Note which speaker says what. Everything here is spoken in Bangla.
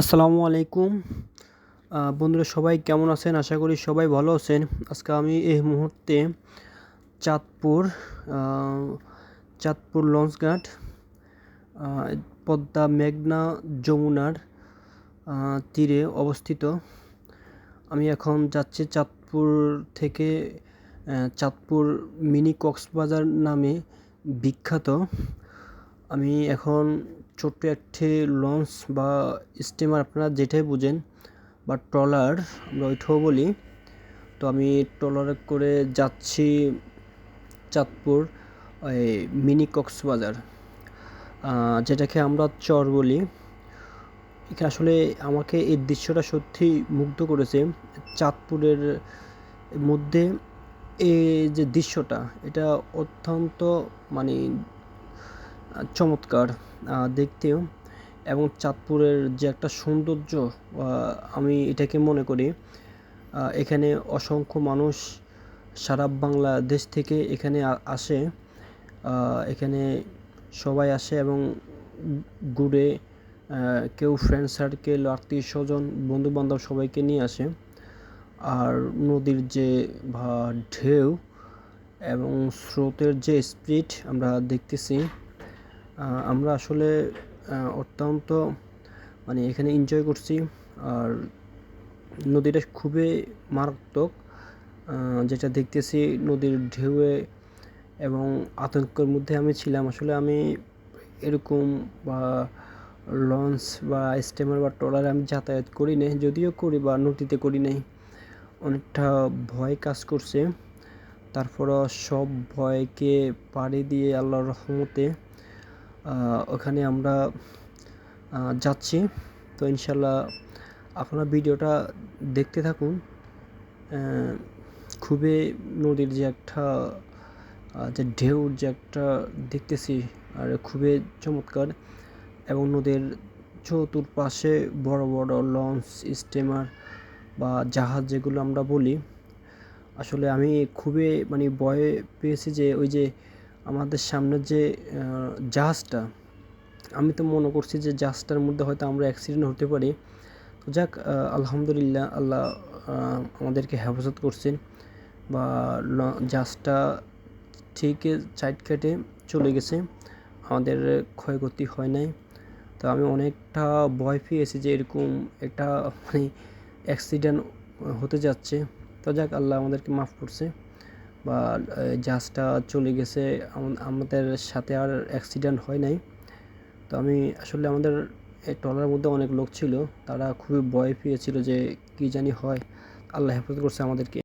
Speaker 1: আসসালামু আলাইকুম। বন্ধুরা সবাই কেমন আছেন? আশা করি সবাই ভালো আছেন। আজকে আমি এই মুহূর্তে চাঁদপুর চাঁদপুর লঞ্চঘাট পদ্মা মেঘনা যমুনার তীরে অবস্থিত। আমি এখন যাচ্ছি চাঁদপুর থেকে চাঁদপুর মিনি কক্সবাজার নামে বিখ্যাত। আমি এখন ছোট্ট একটি লঞ্চ বা স্টিমার আপনারা যেটাই বুঝেন বা ট্রলার, আমরা ওইটাও বলি। তো আমি ট্রলারে করে যাচ্ছি চাঁদপুর ওই মিনি কক্সবাজার। যেটাকে আমরা চর বলি। এখানে আসলে আমাকে এই দৃশ্যটা সত্যি মুগ্ধ করেছে। চাঁদপুরের মধ্যে এই যে দৃশ্যটা, এটা অত্যন্ত মানে চমৎকার দেখতেও। এবং চাঁদপুরের যে একটা সৌন্দর্য আমি এটাকে মনে করি এখানে অসংখ্য মানুষ সারা বাংলাদেশ থেকে এখানে আসে এখানে সবাই আসে এবং ঘুরে কেউ ফ্রেন্ড সার্কেল আত্মীয় স্বজন বন্ধু বান্ধব সবাইকে নিয়ে আসে। আর নদীর যে ঢেউ এবং স্রোতের যে স্পিড আমরা দেখতেছি আমরা আসলে অত্যন্ত মানে এখানে এনজয় করছি। আর নদীটা খুবই মারাত্মক যেটা দেখতেছি নদীর ঢেউয়ে এবং আতঙ্কের মধ্যে আমি ছিলাম। আসলে আমি এরকম বা লঞ্চ বা স্টেমার বা ট্রলারে আমি যাতায়াত করি নাই, যদিও করি বা নদীতে করি নাই। অনেকটা ভয় কাজ করছে। তারপরও সব ভয়কে পাড়ি দিয়ে আল্লাহর রহমতে ওখানে আমরা যাচ্ছি। তো ইনশাল্লাহ আপনারা ভিডিওটা দেখতে থাকুন। খুবই নদীর যে একটা যে ঢেউর যে একটা দেখতেছি আর খুবই চমৎকার এবং নদীর চতুর্পাশে বড় বড় লঞ্চ, স্টিমার বা জাহাজ যেগুলো আমরা বলি। আসলে আমি খুবই মানে ভয় পেয়েছি যে ওই যে আমাদের সামনে যে জাহাজটা, আমি তো মনে করছি যে জাহাজটার মধ্যে হয়তো আমরা অ্যাক্সিডেন্ট হতে পারি। তো যাক আলহামদুলিল্লাহ আল্লাহ আমাদেরকে হেফাজত করছেন বা জাহাজটা ঠিক সাইড কেটে চলে গেছে। আমাদের ক্ষয়ক্ষতি হয় নাই। তো আমি অনেকটা ভয় পেয়েছি যে এরকম একটা মানে অ্যাক্সিডেন্ট হতে যাচ্ছে। তো যাক, আল্লাহ আমাদেরকে মাফ করছে। বা জাহাজটা চলে গেছে আমাদের সাথে আর অ্যাক্সিডেন্ট হয় নাই। তো আমি আসলে আমাদের এই ট্রলার মধ্যে অনেক লোক ছিল, তারা খুবই ভয় পেয়েছিল যে কি জানি হয়। আল্লাহ হেফাজত করছে আমাদেরকে।